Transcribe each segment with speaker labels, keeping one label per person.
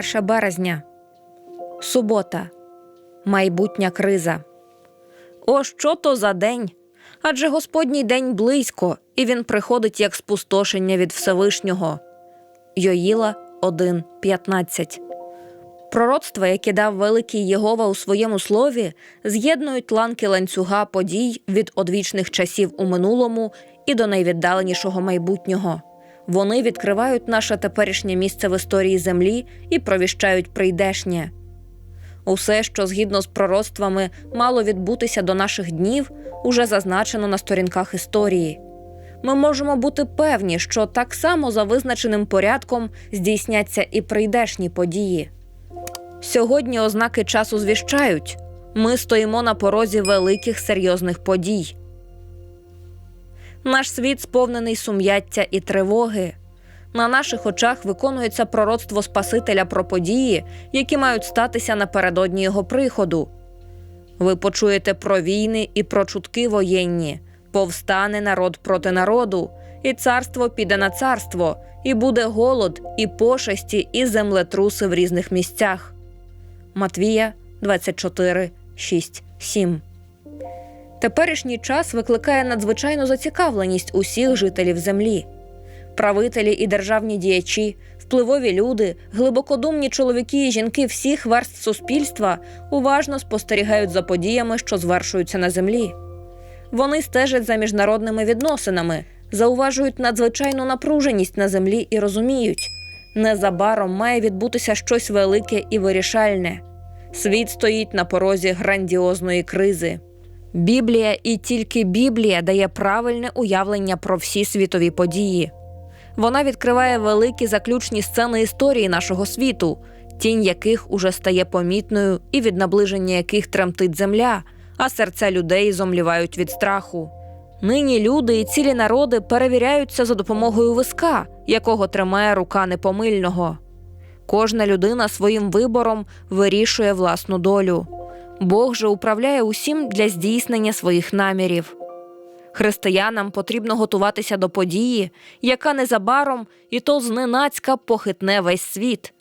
Speaker 1: 1 березня. Субота. Майбутня криза. О, що то за день? Адже Господній день близько, і він приходить як спустошення від Всевишнього. Йоїла 1.15 Пророцтва, які дав великий Єгова у своєму слові, з'єднують ланки ланцюга подій від одвічних часів у минулому і до найвіддаленішого майбутнього. Вони відкривають наше теперішнє місце в історії землі і провіщають прийдешнє. Усе, що згідно з пророцтвами мало відбутися до наших днів, уже зазначено на сторінках історії. Ми можемо бути певні, що так само за визначеним порядком здійсняться і прийдешні події. Сьогодні ознаки часу звіщають ми стоїмо на порозі великих серйозних подій. Наш світ сповнений сум'яття і тривоги. На наших очах виконується пророцтво Спасителя про події, які мають статися напередодні його приходу. Ви почуєте про війни і про чутки воєнні, повстане народ проти народу, і царство піде на царство, і буде голод, і пошесті, і землетруси в різних місцях. Матвія 24, 6, 7 Теперішній час викликає надзвичайну зацікавленість усіх жителів землі. Правителі і державні діячі, впливові люди, глибокодумні чоловіки і жінки всіх верств суспільства уважно спостерігають за подіями, що звершуються на землі. Вони стежать за міжнародними відносинами, зауважують надзвичайну напруженість на землі і розуміють, незабаром має відбутися щось велике і вирішальне. Світ стоїть на порозі грандіозної кризи. Біблія і тільки Біблія дає правильне уявлення про всі світові події. Вона відкриває великі заключні сцени історії нашого світу, тінь яких уже стає помітною, і від наближення яких тремтить земля, а серця людей зомлівають від страху. Нині люди і цілі народи перевіряються за допомогою виска, якого тримає рука непомильного. Кожна людина своїм вибором вирішує власну долю. Бог же управляє усім для здійснення своїх намірів. Християнам потрібно готуватися до події, яка незабаром і то зненацька похитне весь світ.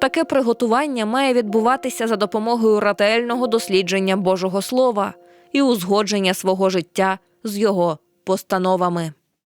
Speaker 1: Таке приготування має відбуватися за допомогою ретельного дослідження Божого Слова і узгодження свого життя з його постановами.